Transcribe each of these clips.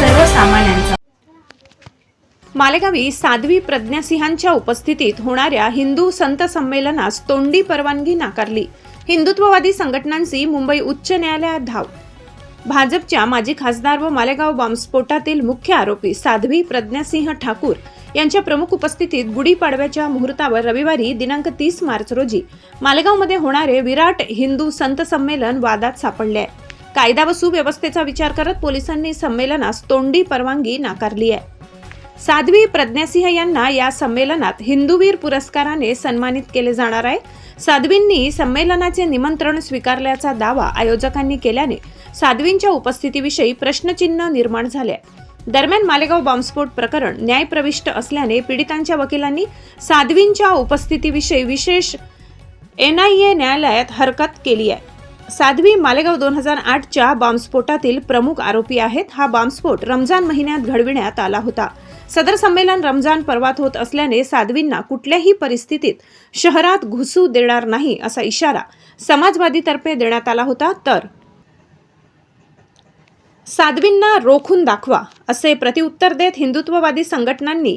सर्वसामान्यांचा. मालेगावी साध्वी प्रज्ञासिंहांच्या उपस्थितीत होणाऱ्या हिंदू संत संमेलनास तोंडी परवानगी नाकारली. हिंदुत्ववादी संघटनांची मुंबई उच्च न्यायालयात धाव. भाजपच्या माजी खासदार व मालेगाव बॉम्बस्फोटातील मुख्य आरोपी साध्वी प्रज्ञासिंह ठाकूर यांच्या प्रमुख उपस्थितीत गुढीपाडव्याच्या मुहूर्तावर रविवारी दिनांक तीस मार्च रोजी मालेगावमध्ये होणारे विराट हिंदू संत संमेलन वादात सापडले आहे. कायदा व सुव्यवस्थेचा विचार करत पोलिसांनी संमेलनास तोंडी परवानगी नाकारली आहे. साध्वी प्रज्ञासिंह यांना या संमेलनात हिंदूवीर पुरस्काराने सन्मानित केले जाणार आहे. साध्वींनी संमेलनाचे निमंत्रण स्वीकारल्याचा दावा आयोजकांनी केल्याने साध्वींच्या उपस्थितीविषयी प्रश्नचिन्ह निर्माण झाले आहे. दरम्यान मालेगाव बॉम्बस्फोट प्रकरण न्यायप्रविष्ट असल्याने पीडितांच्या वकिलांनी साध्वींच्या उपस्थितीविषयी विशेष एनआयए न्यायालयात हरकत केली आहे. साध्वी मालेगाव दोन हजार आठच्या बॉम्बस्फोटातील प्रमुख आरोपी आहेत. हा बॉम्बस्फोट रमजान महिन्यात घडविण्यात आला होता. सदर संमेलन रमजान पर्वात होत असल्याने साध्वींना कुठल्याही परिस्थितीत शहरात घुसू देणार नाही असा इशारा समाजवादीतर्फे देण्यात आला होता. तर साध्वींना रोखून दाखवा असे प्रतिउत्तर देत हिंदुत्ववादी संघटनांनी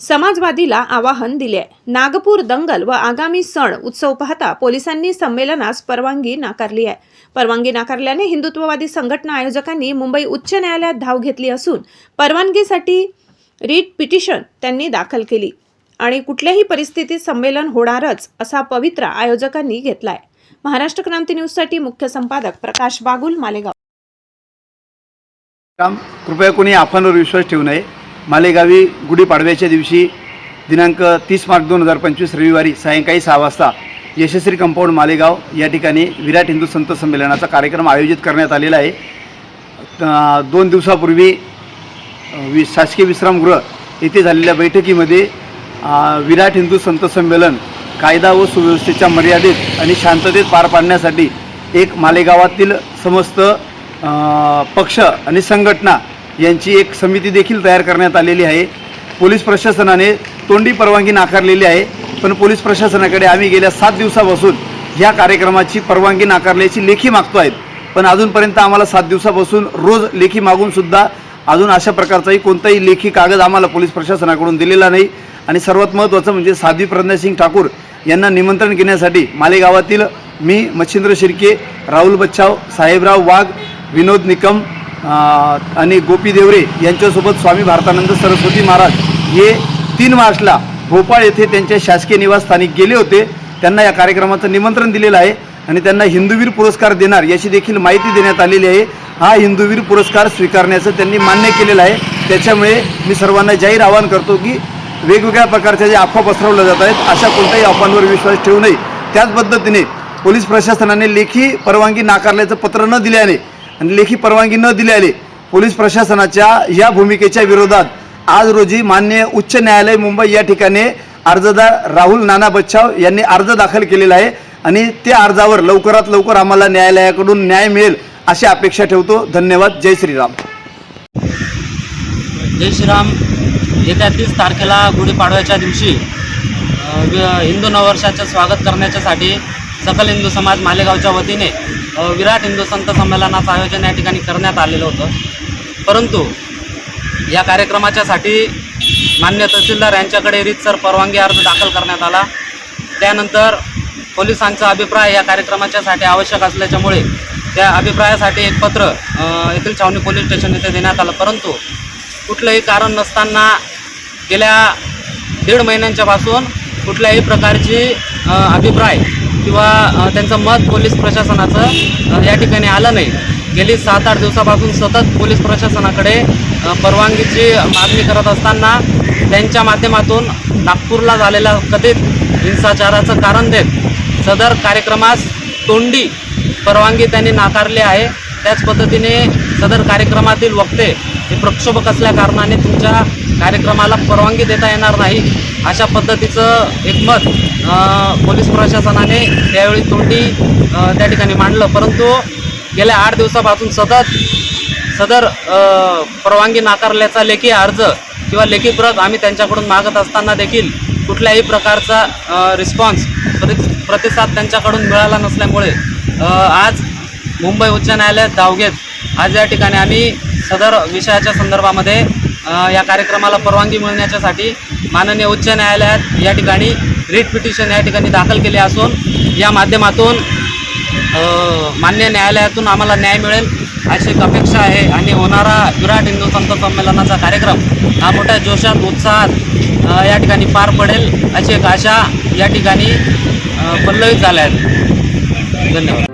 समाजवादीला आवाहन दिले आहे नागपूर दंगल व आगामी सण उत्सव पाहता पोलिसांनी संमेलनास परवानगी नाकारली आहे. परवानगी नाकारल्याने हिंदुत्ववादी संघटना आयोजकांनी मुंबई उच्च न्यायालयात धाव घेतली असून परवानगीसाठी रीट पिटिशन त्यांनी दाखल केली. आणि कुठल्याही परिस्थितीत संमेलन होणारच असा पवित्रा आयोजकांनी घेतलाय. महाराष्ट्र क्रांती न्यूजसाठी मुख्य संपादक प्रकाश बागुल मालेगाव. काम कृपया कोणी आपणवर विश्वास ठेवू नये. मालेगावी गुढीपाडव्याच्या दिवशी दिनांक तीस मार्च दोन हजार पंचवीस रविवारी सायंकाळी सहा वाजता यशस्वी कंपाऊंड मालेगाव या ठिकाणी विराट हिंदू संत संमेलनाचा कार्यक्रम आयोजित करण्यात आलेला आहे. दोन दिवसापूर्वी वि शासकीय विश्रामगृह येथे झालेल्या बैठकीमध्ये विराट हिंदू संत संमेलन कायदा व सुव्यवस्थेच्या मर्यादेत आणि शांततेत पार पाडण्यासाठी एक मालेगावातील समस्त पक्ष आणि संघटना यांची एक समिती देखील तयार करण्यात आलेली आहे. पोलीस प्रशासनाने तोंडी परवानगी नाकारलेली आहे. पण पोलीस प्रशासनाकडे आम्ही गेल्या सात दिवसापासून ह्या कार्यक्रमाची परवानगी नाकारल्याची लेखी मागतो आहेत. पण अजूनपर्यंत आम्हाला सात दिवसापासून रोज लेखी मागूनसुद्धा अजून अशा प्रकारचाही कोणताही लेखी कागद आम्हाला पोलीस प्रशासनाकडून दिलेला नाही. आणि सर्वात महत्त्वाचं म्हणजे साध्वी प्रज्ञासिंग ठाकूर यांना निमंत्रण घेण्यासाठी मालेगावातील मी मच्छिंद्र शिर्के राहुल बच्चाव साहेबराव वाघ विनोद निकम आणि गोपी देवरे यांच्यासोबत स्वामी भारतानंद सरस्वती महाराज हे तीन मार्चला भोपाळ येथे त्यांच्या शासकीय निवासस्थानी गेले होते. त्यांना या कार्यक्रमाचं निमंत्रण दिलेलं आहे आणि त्यांना हिंदूवीर पुरस्कार देणार याची देखील माहिती देण्यात आलेली आहे. हा हिंदूवीर पुरस्कार स्वीकारण्याचं त्यांनी मान्य केलेलं आहे. त्याच्यामुळे मी सर्वांना जाहीर आवाहन करतो की वेगवेगळ्या प्रकारच्या जे अफवा पसरवल्या जात आहेत अशा कोणत्याही अफवांवर विश्वास ठेवू नये. त्याच पद्धतीने पोलीस प्रशासनाने लेखी परवानगी नाकारल्याचं पत्र न दिल्याने आणि लेखी परवानगी न दिल्याने पोलीस प्रशासनाच्या या भूमिकेच्या विरोधात आज रोजी मान्य उच्च न्यायालय मुंबई या ठिकाणी अर्जदार राहुल नाना बच्छाव यांनी अर्ज दाखल केलेला आहे आणि त्या अर्जावर लवकरात लवकर आम्हाला न्यायालयाकडून न्याय मिळेल अशी अपेक्षा ठेवतो. धन्यवाद. जय श्रीराम. जय श्रीराम. येत्या तीस तारखेला गुढीपाडव्याच्या दिवशी हिंदू नववर्षाचं स्वागत करण्याच्यासाठी सकल हिंदू समाज मालेगावच्या वतीने विराट हिंदू संत संमेलनाचं आयोजन या ठिकाणी करण्यात आलेलं होतं. परंतु या कार्यक्रमाच्यासाठी मान्य तहसीलदार यांच्याकडे रीतसर परवानगी अर्ज दाखल करण्यात आला. त्यानंतर पोलिसांचा अभिप्राय या कार्यक्रमाच्यासाठी आवश्यक असल्याच्यामुळे त्या अभिप्रायासाठी एक पत्र येथील छावणी पोलीस स्टेशन येथे देण्यात आलं. परंतु कुठलंही कारण नसताना गेल्या दीड महिन्यांच्यापासून कुठल्याही प्रकारची अभिप्राय किंवा त्यांचं मत पोलीस प्रशासनाचं या ठिकाणी आलं नाही. गेली सात आठ दिवसापासून सतत पोलीस प्रशासनाकडे परवानगीची मागणी करत असताना त्यांच्या माध्यमातून नागपूरला झालेल्या कथित हिंसाचाराचं कारण देत सदर कार्यक्रमास तोंडी परवानगी त्यांनी नाकारली आहे. त्याच पद्धतीने सदर कार्यक्रमातील वक्ते हे प्रक्षोभक असल्या कारणाने तुमच्या कार्यक्रमाला परवानगी देता येणार नाही. अशा पद्धतीचं एक मत पोलीस प्रशासनाने त्यावेळी तोंडी त्या ठिकाणी मांडलं. परंतु गेल्या आठ दिवसापासून सतत सदर परवानगी नाकारल्याचा लेखी अर्ज किंवा लेखी प्रत आम्ही त्यांच्याकडून मागत असताना देखील कुठल्याही प्रकारचा रिस्पॉन्स प्रति प्रतिसाद त्यांच्याकडून मिळाला नसल्यामुळे आज मुंबई उच्च न्यायालयात धाव घेत आज या ठिकाणी आम्ही सदर विषयाच्या संदर्भामध्ये या कार्यक्रमाला परवानगी मिळण्याच्यासाठी माननीय उच्च न्यायालयात या ठिकाणी रिट पिटिशन या ठिकाणी दाखल केले असून या माध्यमातून मान्य न्यायालयातून आम्हाला न्याय मिळेल अशी एक अपेक्षा आहे आणि होणारा विराट हिंदू संत संमेलनाचा कार्यक्रम हा मोठ्या जोशात उत्साहात या ठिकाणी पार पडेल अशी एक आशा या ठिकाणी अ, पल्लवित झाल्या आहेत धन्यवाद.